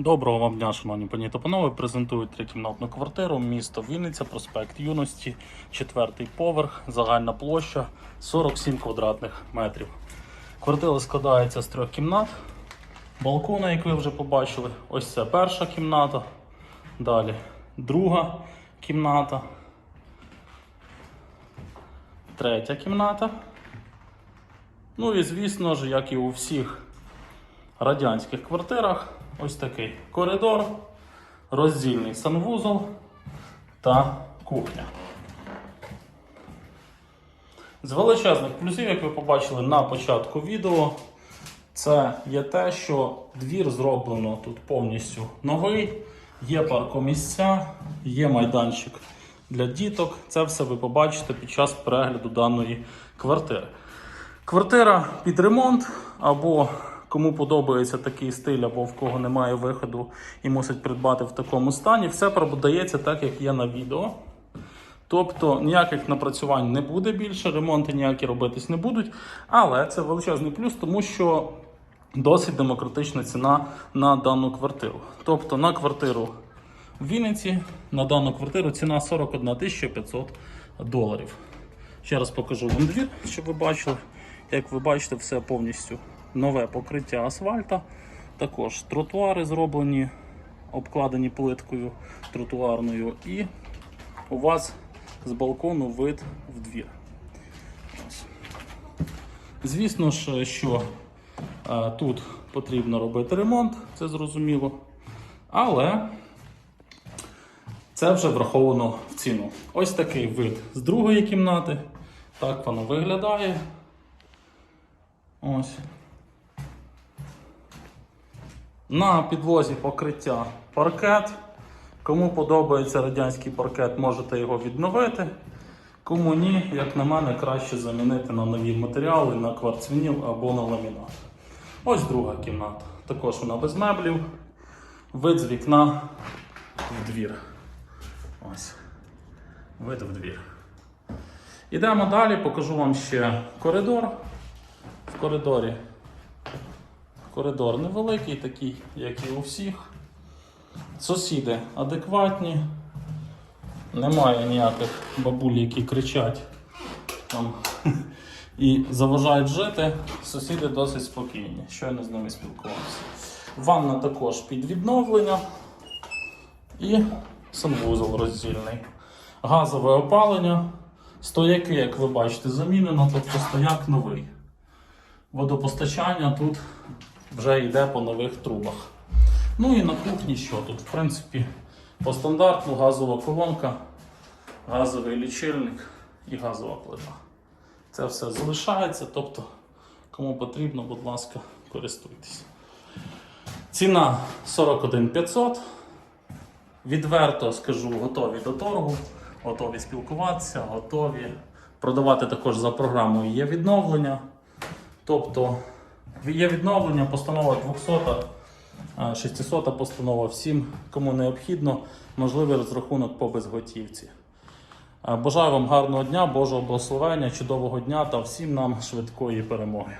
Доброго вам дня, шановні пані та панове. Презентую трикімнатну квартиру, місто Вінниця, проспект Юності, четвертий поверх, загальна площа 47 квадратних метрів. Квартира складається з трьох кімнат, балкона, як ви вже побачили. Ось це перша кімната. Далі друга кімната. Третя кімната. Ну і звісно ж, як і у всіх радянських квартирах, ось такий коридор, роздільний санвузол та кухня. З величезних плюсів, як ви побачили на початку відео, це є те, що двір зроблено тут повністю новий, є паркомісця, є майданчик для діток. Це все ви побачите під час перегляду даної квартири. Квартира під ремонт, або кому подобається такий стиль, або в кого немає виходу і мусить придбати в такому стані, все продається так, як є на відео. Тобто ніяких напрацювань не буде більше, ремонти ніякі робитись не будуть. Але це величезний плюс, тому що досить демократична ціна на дану квартиру. Тобто на квартиру в Вінниці, на дану квартиру ціна 41 500 доларів. Ще раз покажу вам двір, щоб ви бачили. Як ви бачите, все повністю нове покриття асфальта. Також тротуари зроблені, обкладені плиткою тротуарною. І у вас з балкону вид в двір. Звісно ж, що е, тут потрібно робити ремонт, це зрозуміло. Але це вже враховано в ціну. Ось такий вид з другої кімнати. Так воно виглядає. Ось. На підлозі покриття паркет. Кому подобається радянський паркет, можете його відновити. Кому ні, як на мене, краще замінити на нові матеріали, на кварцвініл або на ламінат. Ось друга кімната. Також вона без меблів. Вид з вікна в двір. Ось. Вид в двір. Ідемо далі, покажу вам ще коридор. В коридорі коридор невеликий, такий, як і у всіх. Сусіди адекватні. Немає ніяких бабуль, які кричать там, і заважають жити. Сусіди досить спокійні. Щойно з ними спілкувався. Ванна також під відновлення і санвузол роздільний. Газове опалення. Стояки, як ви бачите, замінено, тобто стояк новий. Водопостачання тут вже йде по нових трубах. Ну і на кухні що тут? В принципі, по стандарту газова колонка, газовий лічильник і газова плита. Це все залишається, тобто, кому потрібно, будь ласка, користуйтесь. Ціна 41 500. Відверто скажу, готові до торгу, готові спілкуватися, готові продавати також за програмою є відновлення. Тобто є відновлення, постанова 200, а, 600 постанова всім, кому необхідно, можливий розрахунок по безготівці. Бажаю вам гарного дня, Божого благословення, чудового дня та всім нам швидкої перемоги.